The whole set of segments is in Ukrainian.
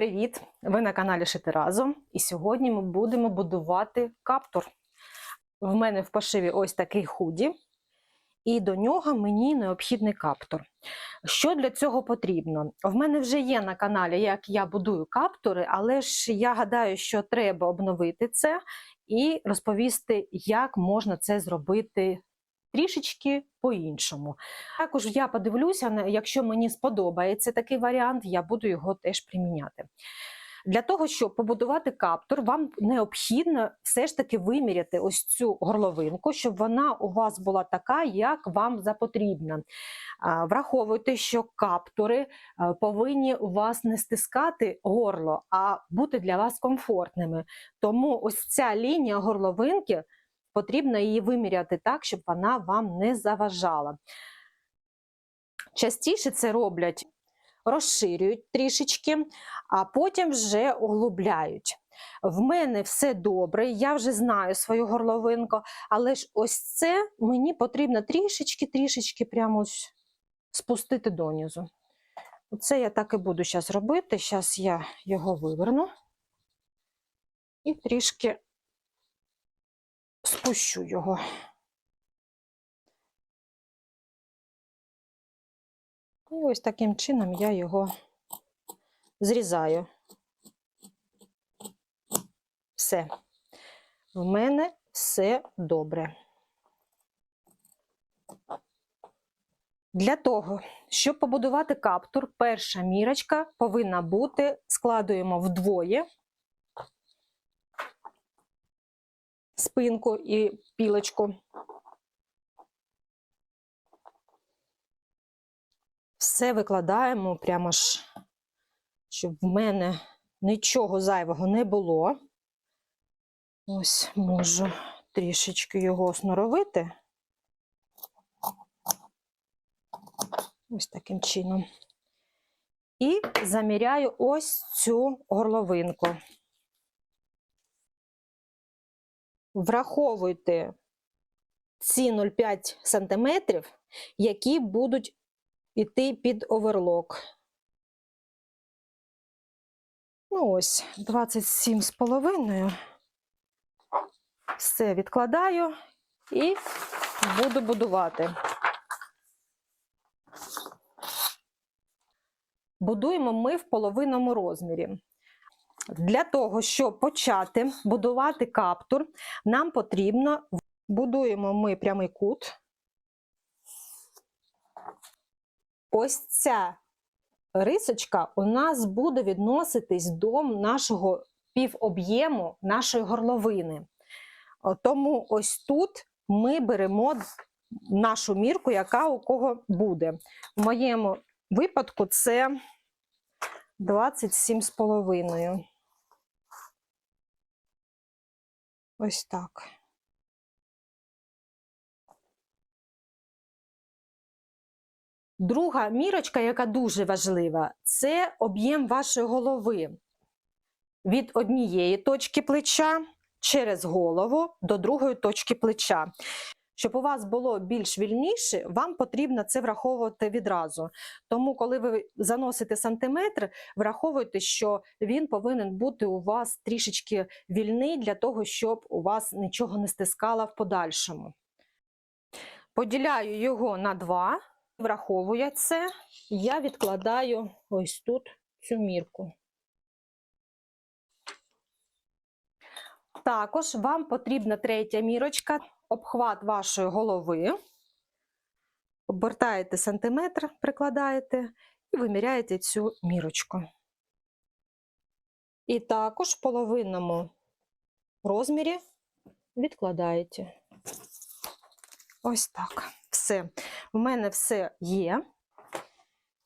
Привіт! Ви на каналі Шити разом. І сьогодні ми будемо будувати каптур. В мене в пошиві ось такий худі, і до нього мені необхідний каптур. Що для цього потрібно? В мене вже є на каналі, як я будую каптури, але ж я гадаю, що треба обновити це і розповісти, як можна це зробити трішечки по-іншому. Також я подивлюся, якщо мені сподобається такий варіант, я буду його теж приміняти. Для того, щоб побудувати каптур, вам необхідно все ж таки виміряти ось цю горловинку, щоб вона у вас була така, як вам запотрібна. Враховуйте, що каптури е, повинні у вас не стискати горло, а бути для вас комфортними. Тому ось ця лінія горловинки потрібно її виміряти так, щоб вона вам не заважала. Частіше це роблять, розширюють трішечки, а потім вже углубляють. В мене все добре, я вже знаю свою горловинку, але ж ось це мені потрібно трішечки-трішечки прямо спустити донизу. Оце я так і буду зараз робити. Зараз я його виверну і трішки спущу його. І ось таким чином я його зрізаю. Все. В мене все добре. Для того, щоб побудувати каптур, перша мірочка повинна бути, складуємо вдвоє спинку і пілочку. Все викладаємо прямо ж, щоб в мене нічого зайвого не було. Ось можу трішечки його сноровити. Ось таким чином. І заміряю ось цю горловинку. Враховуйте ці 0,5 см, які будуть йти під оверлок. Ну ось, 27 з половиною. Все відкладаю і буду будувати. Будуємо ми в половинному розмірі. Для того, щоб почати будувати каптур, нам потрібно будуємо ми прямий кут. Ось ця рисочка у нас буде відноситись до нашого півоб'єму нашої горловини. Тому ось тут ми беремо нашу мірку, яка у кого буде. В моєму випадку це 27,5. Ось так. Друга мірочка, яка дуже важлива, це об'єм вашої голови. Від однієї точки плеча через голову до другої точки плеча. Щоб у вас було більш вільніше, вам потрібно це враховувати відразу. Тому, коли ви заносите сантиметр, враховуйте, що він повинен бути у вас трішечки вільний для того, щоб у вас нічого не стискало в подальшому. Поділяю його на два, враховую це, я відкладаю ось тут цю мірку. Також вам потрібна третя мірочка, обхват вашої голови. Обертаєте сантиметр, прикладаєте і виміряєте цю мірочку. І також в половинному розмірі відкладаєте. Ось так. Все. У мене все є.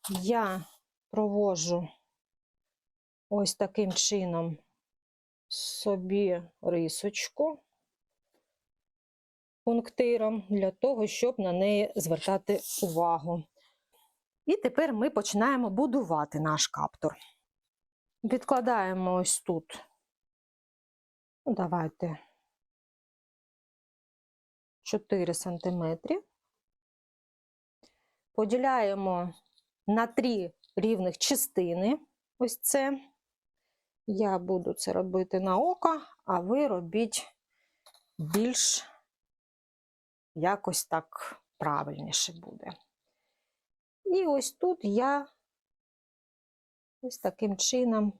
Я провожу ось таким чином собі рисочку пунктиром для того, щоб на неї звертати увагу. І тепер ми починаємо будувати наш каптур. Відкладаємо ось тут. Ну, давайте 4 сантиметри. Поділяємо на три рівних частини. Ось це. Я буду це робити на око, а ви робіть більш якось так правильніше буде. І ось тут я ось таким чином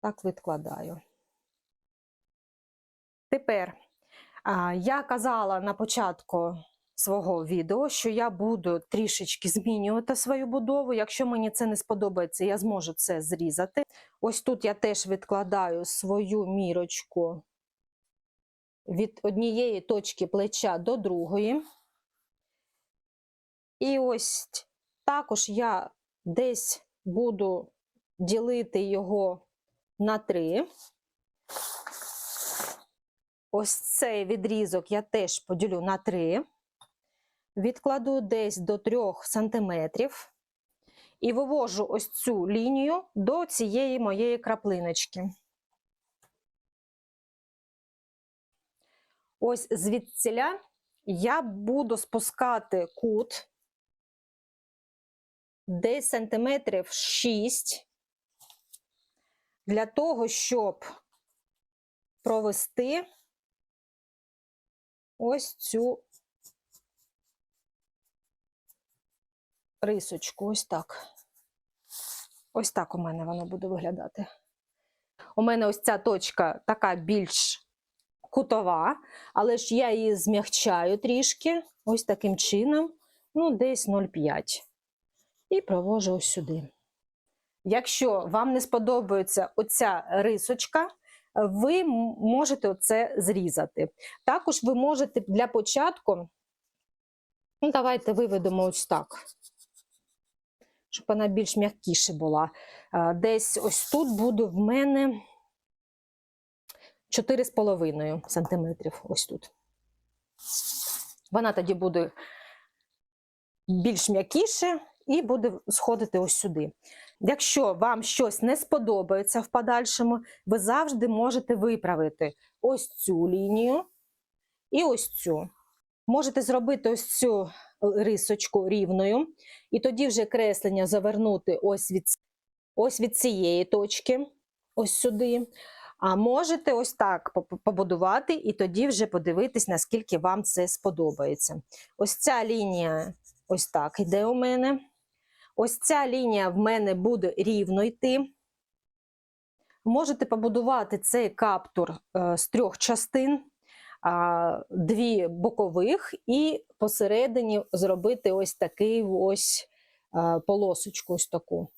так відкладаю. Тепер я казала на початку свого відео, що я буду трішечки змінювати свою будову. Якщо мені це не сподобається, я зможу це зрізати. Ось тут я теж відкладаю свою мірочку від однієї точки плеча до другої. І ось також я десь буду ділити його на три. Ось цей відрізок я теж поділю на три. Відкладу десь до 3 сантиметрів і вивожу ось цю лінію до цієї моєї краплиночки. Ось звідсіля я буду спускати кут десь сантиметрів 6 для того, щоб провести ось цю рисочку. Ось так. Ось так у мене воно буде виглядати. У мене ось ця точка така більш кутова, але ж я її змягчаю трішки, ось таким чином, ну, десь 0,5. І провожу ось сюди. Якщо вам не сподобається оця рисочка, ви можете оце зрізати. Також ви можете для початку, ну, давайте виведемо ось так, щоб вона більш м'якіше була. Е, Десь ось тут буде в мене 4,5 сантиметрів. Ось тут. Вона тоді буде більш м'якіше і буде сходити ось сюди. Якщо вам щось не сподобається в подальшому, ви завжди можете виправити ось цю лінію і ось цю. Можете зробити ось цю рисочку рівною, і тоді вже креслення завернути ось від, ось від цієї точки, ось сюди. А можете ось так побудувати, і тоді вже подивитись, наскільки вам це сподобається. Ось ця лінія ось так іде у мене. Ось ця лінія в мене буде рівно йти. Можете побудувати цей каптур е, з трьох частин, дві бокових, і посередині зробити ось такий ось полосочку, ось таку.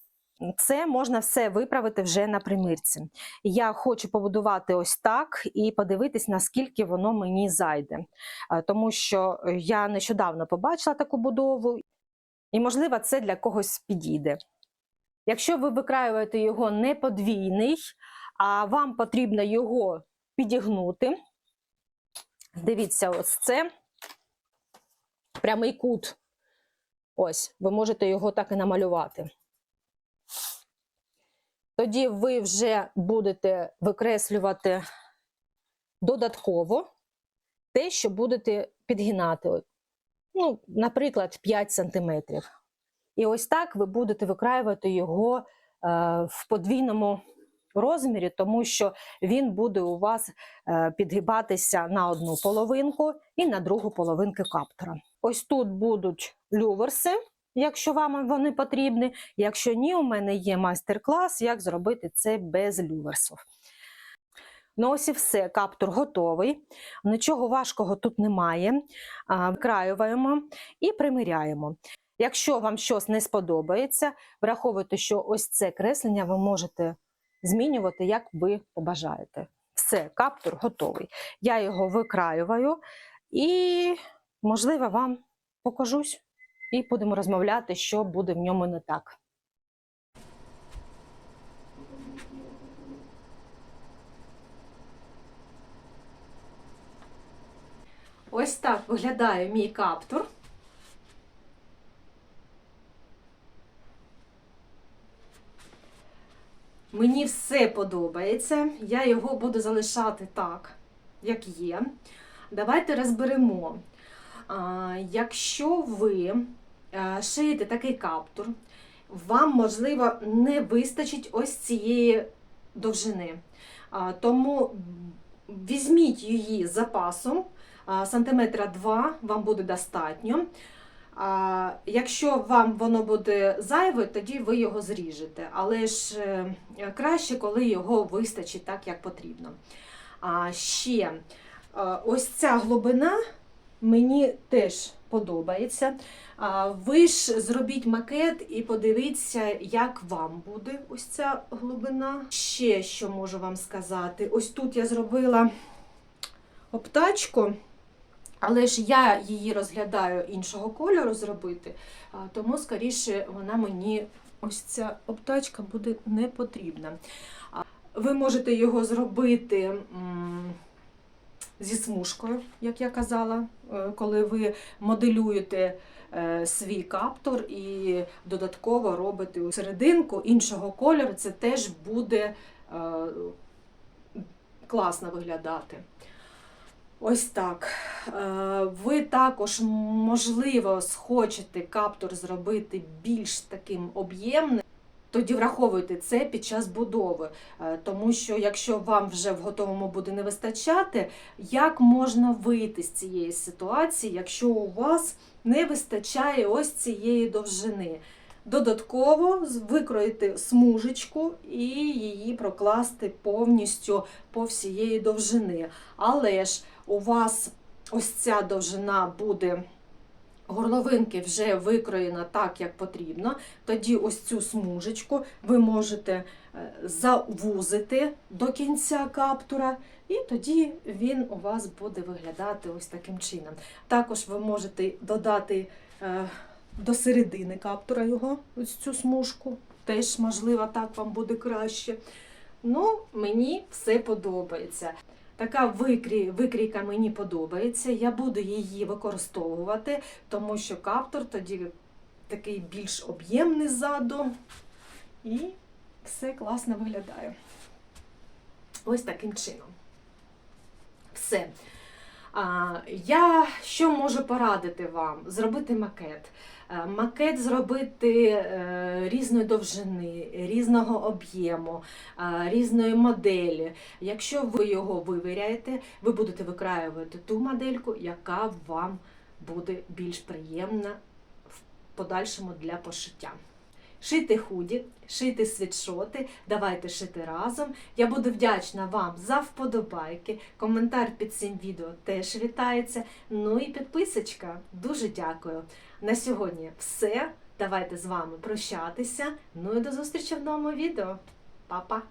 Це можна все виправити вже на примірці. Я хочу побудувати ось так і подивитись, наскільки воно мені зайде. Тому що я нещодавно побачила таку будову, і, можливо, це для когось підійде. Якщо ви викраюєте його не подвійний, а вам потрібно його підігнути, дивіться, ось це прямий кут. Ось, ви можете його так і намалювати. Тоді ви вже будете викреслювати додатково те, що будете підгинати. Ну, наприклад, 5 сантиметрів. І ось так ви будете викраювати його е, в подвійному розмірі, тому що він буде у вас е, підгибатися на одну половинку і на другу половинку каптора. Ось тут будуть люверси, якщо вам вони потрібні. Якщо ні, у мене є майстер-клас, як зробити це без люверсів. Ну, ось і все, каптур готовий. Нічого важкого тут немає. Вкраюємо і приміряємо. Якщо вам щось не сподобається, враховуйте, що ось це креслення ви можете змінювати, як ви побажаєте. Все, каптур готовий. Я його викраюваю і, можливо, вам покажусь і будемо розмовляти, що буде в ньому не так. Ось так виглядає мій каптур. Мені все подобається. Я його буду залишати так, як є. Давайте розберемо. Якщо ви е, шиєте такий каптур, вам, можливо, не вистачить ось цієї довжини. Тому візьміть її з запасом, сантиметра 2 вам буде достатньо. А, якщо вам воно буде зайве, тоді ви його зріжете. Але ж е, краще, коли його вистачить так, як потрібно. А ще е, ось ця глибина мені теж подобається. Ви ж зробіть макет і подивіться, як вам буде ось ця глибина. Ще що можу вам сказати: ось тут я зробила обтачку. Але ж я її розглядаю іншого кольору зробити, тому, скоріше, вона мені ось ця обтачка буде не потрібна. Ви можете його зробити зі смужкою, як я казала, е, коли ви моделюєте е, свій каптур і додатково робите серединку іншого кольору, це теж буде е, класно виглядати. Ось так. Е, Ви також, можливо, схочете каптур зробити більш таким об'ємним. Тоді враховуйте це під час будови, Е, тому що якщо вам вже в готовому буде не вистачати, як можна вийти з цієї ситуації, якщо у вас не вистачає ось цієї довжини? Додатково викроїти смужечку і її прокласти повністю по всієї довжини. Але ж у вас ось ця довжина буде горловинки вже викроєна так, як потрібно. Тоді ось цю смужечку ви можете е, завузити до кінця каптура, і тоді він у вас буде виглядати ось таким чином. Також ви можете додати е, до середини каптура його, ось цю смужку. Теж, можливо, так вам буде краще. Ну, мені все подобається. Така викрій, викрійка мені подобається. Я буду її використовувати, тому що каптур тоді такий більш об'ємний ззаду. І все класно виглядає. Ось таким чином. Все. Я що можу порадити вам? Зробити макет. Е, Макет зробити е, різної довжини, різного об'єму, е, різної моделі. Якщо ви його вивіряєте, ви будете викраювати ту модельку, яка вам буде більш приємна в подальшому для пошиття. Шийте худі, шийте світшоти, давайте шити разом. Я буду вдячна вам за вподобайки. Коментар під цим відео теж вітається. Ну і підписочка. Дуже дякую. На сьогодні все. Давайте з вами прощатися. Ну і до зустрічі в новому відео. Па-па!